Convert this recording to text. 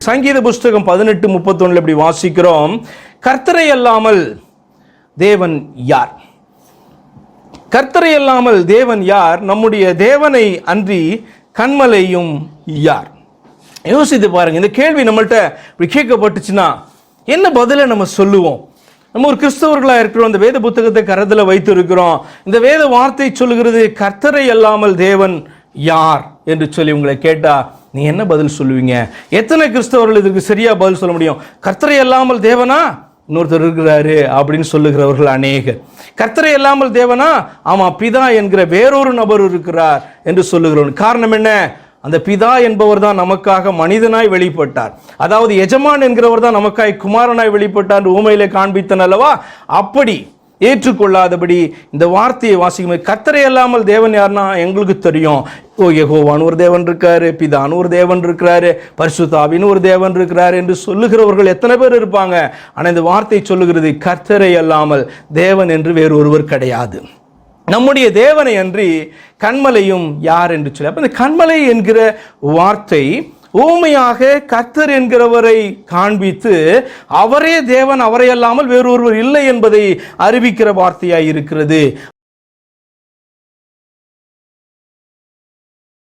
சங்கீத புஸ்தகம் பதினெட்டு முப்பத்தொன்னுல இப்படி வாசிக்கிறோம். கர்த்தரை அல்லாமல் தேவன் யார்? கர்த்தரை அல்லாமல் தேவன் யார்? நம்முடைய தேவனை அன்றி கண்மலையும் யார்? யோசித்து பாருங்க இந்த கேள்வி நம்மள்ட்ட இப்படி கேட்கப்பட்டுச்சுன்னா என்ன பதிலை நம்ம சொல்லுவோம்? நம்ம ஒரு கிறிஸ்தவர்களாக இருக்கிறோம் இந்த வேத புத்தகத்தை கரத்தில் வைத்து இருக்கிறோம் இந்த வேத வார்த்தை சொல்லுகிறது கர்த்தரை அல்லாமல் தேவன் யார்? என்று சொல்லி உங்களை கேட்டா நீ என்ன பதில் சொல்லுவீங்க? எத்தனை கிறிஸ்தவர்கள் இதுக்கு சரியாக பதில் சொல்ல முடியும்? கர்த்தரை இல்லாமல் தேவனா? இன்னொருத்தர் இருக்கிறாரு அப்படின்னு சொல்லுகிறவர்கள் அநேகர். கர்த்தரை இல்லாமல் தேவனா? ஆமாம் பிதா என்கிற வேறொரு நபர் இருக்கிறார் என்று சொல்லுகிறவன். காரணம் என்ன? அந்த பிதா என்பவர் தான் நமக்காக மனிதனாய் வெளிப்பட்டார். அதாவது எஜமான் என்கிறவர் தான் நமக்காய் குமாரனாய் வெளிப்பட்டார் என்று ஊமையிலே காண்பித்தன் அல்லவா அப்படி ஏற்றுக்கொள்ளாதபடி இந்த வார்த்தையை வாசிக்கும் கத்தரை அல்லாமல் தேவன் யாருன்னா எங்களுக்கு தெரியும். ஓ யகோவான் ஒரு தேவன் இருக்காரு பிதான் ஒரு தேவன் இருக்கிறாரு பரிசுத்தாவின் ஒரு தேவன் இருக்கிறாரு என்று சொல்லுகிறவர்கள் எத்தனை பேர் இருப்பாங்க? ஆனால் இந்த வார்த்தை சொல்லுகிறது கர்த்தரை அல்லாமல் தேவன் என்று வேறு ஒருவர் கிடையாது. நம்முடைய தேவனை அன்றி கண்மலையும் யார் என்று சொல்லி அப்போ இந்த கண்மலை என்கிற வார்த்தை ஊமையாக கர்த்தர் என்கிறவரை காண்பித்து அவரே தேவன் அவரை அல்லாமல் வேறொருவர் இல்லை என்பதை அறிவிக்கிற வார்த்தையாய் இருக்கிறது.